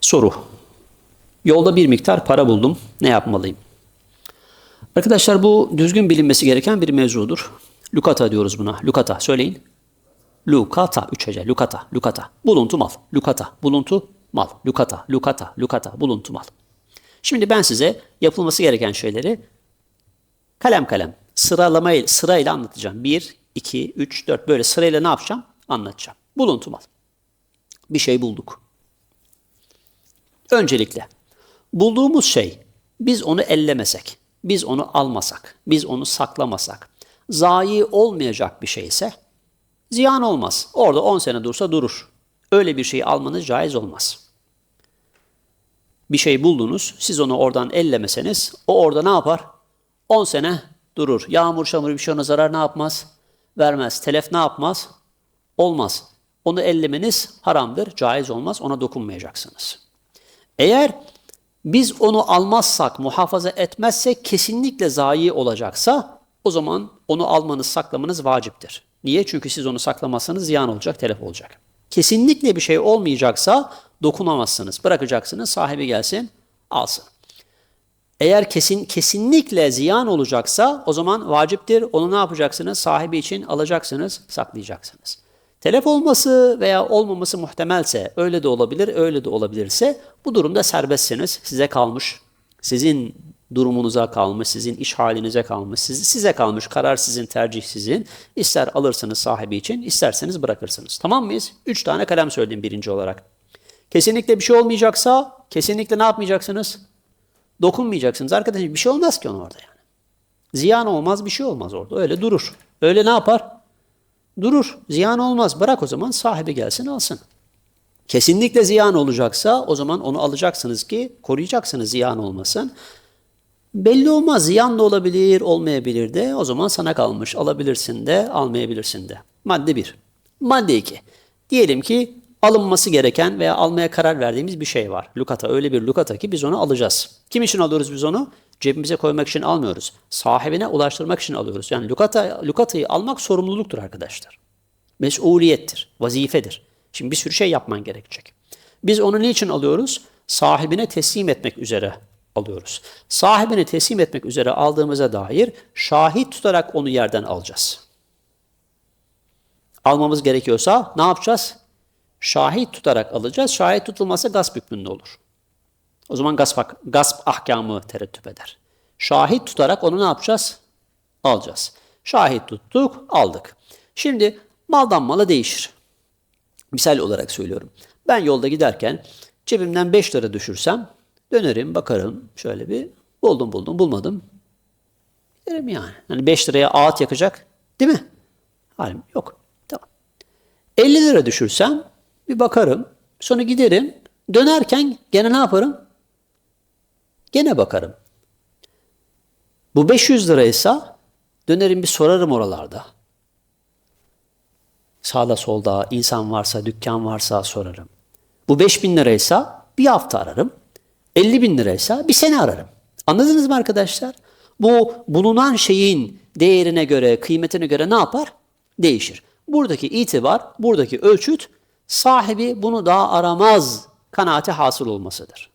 Soru. Yolda bir miktar para buldum. Ne yapmalıyım? Arkadaşlar bu düzgün bilinmesi gereken bir mevzudur. Lukata diyoruz buna. Lukata. Söyleyin. Lukata. Üç hece. Lukata. Lukata. Buluntu mal. Lukata. Buluntu mal. Lukata. Lukata. Lukata. Buluntu mal. Şimdi ben size yapılması gereken şeyleri kalem kalem sıralamayla sırayla anlatacağım. 1, 2, 3, 4 böyle sırayla ne yapacağım? Anlatacağım. Buluntu mal. Bir şey bulduk. Öncelikle bulduğumuz şey biz onu ellemesek, biz onu almasak, biz onu saklamasak, zayi olmayacak bir şeyse ziyan olmaz. Orada 10 sene dursa durur. Öyle bir şeyi almanız caiz olmaz. Bir şey buldunuz, siz onu oradan ellemeseniz o orada ne yapar? 10 sene durur. Yağmur şamur bir şey ona zarar ne yapmaz? Vermez. Telef ne yapmaz? Olmaz. Onu ellemeniz haramdır, caiz olmaz, ona dokunmayacaksınız. Eğer biz onu almazsak, muhafaza etmezsek kesinlikle zayi olacaksa o zaman onu almanız, saklamanız vaciptir. Niye? Çünkü siz onu saklamazsanız ziyan olacak, telef olacak. Kesinlikle bir şey olmayacaksa dokunamazsınız. Bırakacaksınız, sahibi gelsin, alsın. Eğer kesin kesinlikle ziyan olacaksa o zaman vaciptir. Onu ne yapacaksınız? Sahibi için alacaksınız, saklayacaksınız. Telef olması veya olmaması muhtemelse öyle de olabilir, öyle de olabilirse bu durumda serbestsiniz. Size kalmış, sizin durumunuza kalmış, sizin iş halinize kalmış, siz, size kalmış. Karar sizin, tercih sizin. İster alırsınız sahibi için, isterseniz bırakırsınız. Tamam mıyız? Üç tane kalem söyledim birinci olarak. Kesinlikle bir şey olmayacaksa, kesinlikle ne yapmayacaksınız? Dokunmayacaksınız. Arkadaşlar bir şey olmaz ki ona orada yani. Ziyan olmaz, bir şey olmaz orada. Öyle durur. Öyle ne yapar? Durur. Ziyan olmaz. Bırak o zaman sahibi gelsin alsın. Kesinlikle ziyan olacaksa o zaman onu alacaksınız ki koruyacaksınız ziyan olmasın. Belli olmaz. Ziyan da olabilir, olmayabilir de. O zaman sana kalmış. Alabilirsin de, almayabilirsin de. Madde 1. Madde 2. Diyelim ki alınması gereken veya almaya karar verdiğimiz bir şey var. Lukata öyle bir lukata ki biz onu alacağız. Kim için alıyoruz biz onu? Cebimize koymak için almıyoruz. Sahibine ulaştırmak için alıyoruz. Yani lukata, lukatayı almak sorumluluktur arkadaşlar. Mesuliyettir, vazifedir. Şimdi bir sürü şey yapman gerekecek. Biz onu niçin alıyoruz? Sahibine teslim etmek üzere alıyoruz. Sahibine teslim etmek üzere aldığımıza dair şahit tutarak onu yerden alacağız. Almamız gerekiyorsa ne yapacağız? Şahit tutarak alacağız. Şahit tutulması gasp hükmünde olur. O zaman gasp, gasp ahkamı terettüp eder. Şahit tutarak onu ne yapacağız? Alacağız. Şahit tuttuk, aldık. Şimdi maldan mala değişir. Misal olarak söylüyorum. Ben yolda giderken cebimden 5 lira düşürsem dönerim, bakarım şöyle bir buldum buldum bulmadım. Derim yani. Hani 5 liraya ağıt yakacak değil mi? Halim yok. Tamam. 50 lira düşürsem bir bakarım. Sonra giderim. Dönerken gene ne yaparım? Gene bakarım. Bu 500 liraysa dönerim bir sorarım oralarda. Sağda solda insan varsa, dükkan varsa sorarım. Bu 5000 liraysa bir hafta ararım. 50 bin liraysa bir sene ararım. Anladınız mı arkadaşlar? Bu bulunan şeyin değerine göre, kıymetine göre ne yapar? Değişir. Buradaki itibar, buradaki ölçüt sahibi bunu daha aramaz kanaati hasıl olmasıdır.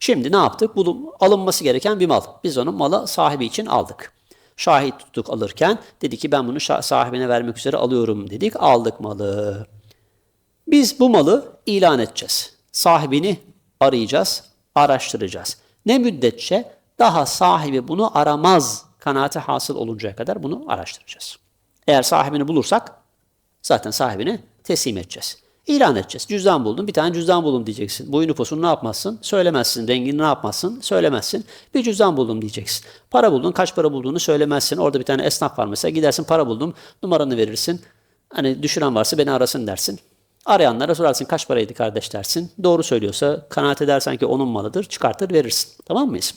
Şimdi ne yaptık? Bu alınması gereken bir mal. Biz onu malı sahibi için aldık. Şahit tuttuk alırken dedi ki ben bunu sahibine vermek üzere alıyorum dedik. Aldık malı. Biz bu malı ilan edeceğiz. Sahibini arayacağız, araştıracağız. Ne müddetçe daha sahibi bunu aramaz kanaati hasıl oluncaya kadar bunu araştıracağız. Eğer sahibini bulursak zaten sahibine teslim edeceğiz. İlan edeceğiz. Cüzdan buldum. Bir tane cüzdan buldum diyeceksin. Boyunu posunu ne yapmazsın? Söylemezsin. Rengini ne yapmazsın? Söylemezsin. Bir cüzdan buldum diyeceksin. Para buldun. Kaç para bulduğunu söylemezsin. Orada bir tane esnaf var mesela. Gidersin para buldum. Numaranı verirsin. Hani düşüren varsa beni arasın dersin. Arayanlara sorarsın kaç paraydı kardeş dersin. Doğru söylüyorsa kanaat edersen ki onun malıdır. Çıkartır verirsin. Tamam mıyız?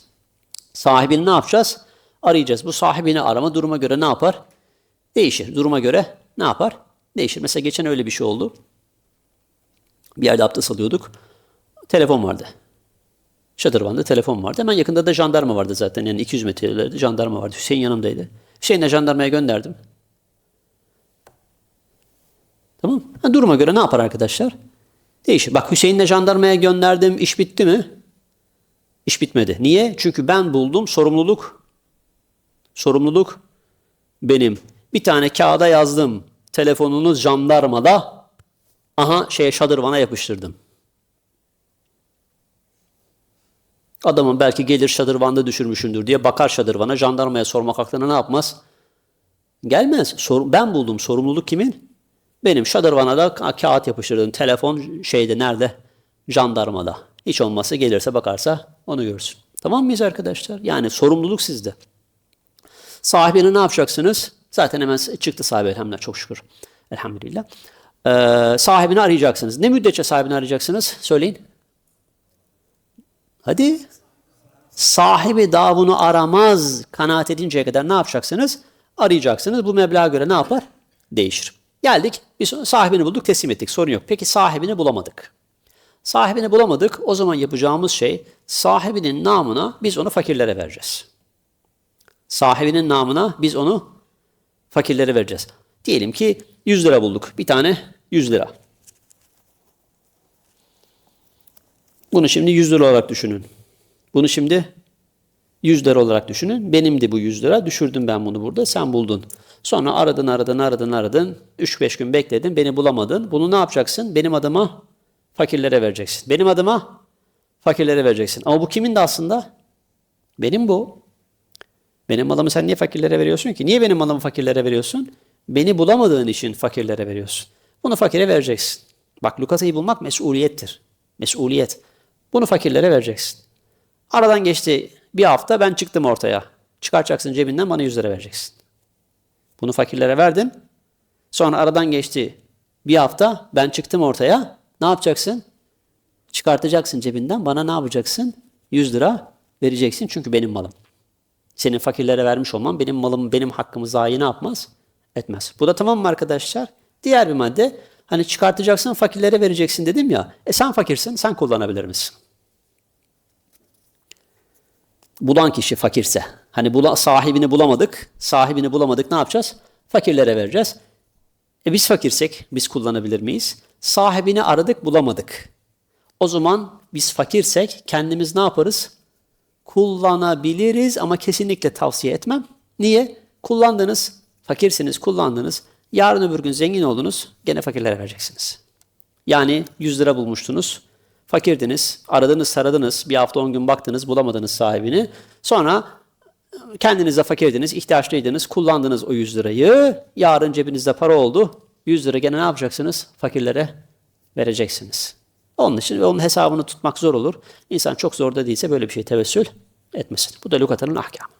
Sahibini ne yapacağız? Arayacağız. Bu sahibini arama duruma göre ne yapar? Değişir. Duruma göre ne yapar? Değişir. Mesela geçen öyle bir şey oldu. Bir yerde abdest alıyorduk. Telefon vardı. Şadırvan'da telefon vardı. Hemen yakında da jandarma vardı zaten. Yani 200 metrelerde jandarma vardı. Hüseyin yanımdaydı. Hüseyin'le jandarmaya gönderdim. Tamam ha, Duruma göre ne yapar arkadaşlar? Değişir. Bak Hüseyin'le jandarmaya gönderdim. iş bitti mi? İş bitmedi. Niye? Çünkü ben buldum. Sorumluluk sorumluluk benim. Bir tane kağıda yazdım. Telefonunuz jandarmada. Aha şeye şadırvana yapıştırdım. Adamın belki gelir şadırvanda düşürmüşündür diye bakar şadırvana. Jandarmaya sormak aklına ne yapmaz? Gelmez. Sor, ben buldum. Sorumluluk kimin? Benim şadırvana da ka- kağıt yapıştırdım. Telefon şeyde nerede? Jandarmada. Hiç olmazsa gelirse bakarsa onu görsün. Tamam mıyız arkadaşlar? Yani sorumluluk sizde. Sahibini ne yapacaksınız? Zaten hemen çıktı sahibi elhamdülillah çok şükür. Elhamdülillah. Ee, sahibini arayacaksınız. Ne müddetçe sahibini arayacaksınız? Söyleyin. Hadi. Sahibi daha bunu aramaz kanaat edinceye kadar ne yapacaksınız? Arayacaksınız. Bu meblağa göre ne yapar? Değişir. Geldik. Biz sahibini bulduk, teslim ettik. Sorun yok. Peki sahibini bulamadık. Sahibini bulamadık. O zaman yapacağımız şey sahibinin namına biz onu fakirlere vereceğiz. Sahibinin namına biz onu fakirlere vereceğiz. Diyelim ki 100 lira bulduk. Bir tane 100 lira. Bunu şimdi 100 lira olarak düşünün. Bunu şimdi 100 lira olarak düşünün. Benimdi bu 100 lira. Düşürdüm ben bunu burada. Sen buldun. Sonra aradın, aradın, aradın, aradın. 3-5 gün bekledin. Beni bulamadın. Bunu ne yapacaksın? Benim adıma fakirlere vereceksin. Benim adıma fakirlere vereceksin. Ama bu kimin de aslında? Benim bu. Benim malımı sen niye fakirlere veriyorsun ki? Niye benim malımı fakirlere veriyorsun? Beni bulamadığın için fakirlere veriyorsun. Bunu fakire vereceksin. Bak lukatayı bulmak mesuliyettir. Mesuliyet. Bunu fakirlere vereceksin. Aradan geçti bir hafta ben çıktım ortaya. Çıkartacaksın cebinden bana 100 lira vereceksin. Bunu fakirlere verdin. Sonra aradan geçti bir hafta ben çıktım ortaya. Ne yapacaksın? Çıkartacaksın cebinden bana ne yapacaksın? 100 lira vereceksin çünkü benim malım. Senin fakirlere vermiş olman benim malım, benim hakkımı zayi ne yapmaz? Etmez. Bu da tamam mı arkadaşlar? Diğer bir madde. Hani çıkartacaksın fakirlere vereceksin dedim ya. E sen fakirsin, sen kullanabilir misin? Bulan kişi fakirse. Hani bula, sahibini bulamadık. Sahibini bulamadık ne yapacağız? Fakirlere vereceğiz. E biz fakirsek biz kullanabilir miyiz? Sahibini aradık bulamadık. O zaman biz fakirsek kendimiz ne yaparız? kullanabiliriz ama kesinlikle tavsiye etmem. Niye? Kullandınız, fakirsiniz, kullandınız. Yarın öbür gün zengin oldunuz, gene fakirlere vereceksiniz. Yani 100 lira bulmuştunuz, fakirdiniz, aradınız, taradınız, bir hafta 10 gün baktınız, bulamadınız sahibini. Sonra kendinize fakirdiniz, ihtiyaçlıydınız, kullandınız o 100 lirayı. Yarın cebinizde para oldu. 100 lira gene ne yapacaksınız? Fakirlere vereceksiniz. Onun için ve onun hesabını tutmak zor olur. İnsan çok zor da değilse böyle bir şey tevessül etmesin. Bu da lügatanın ahkamı.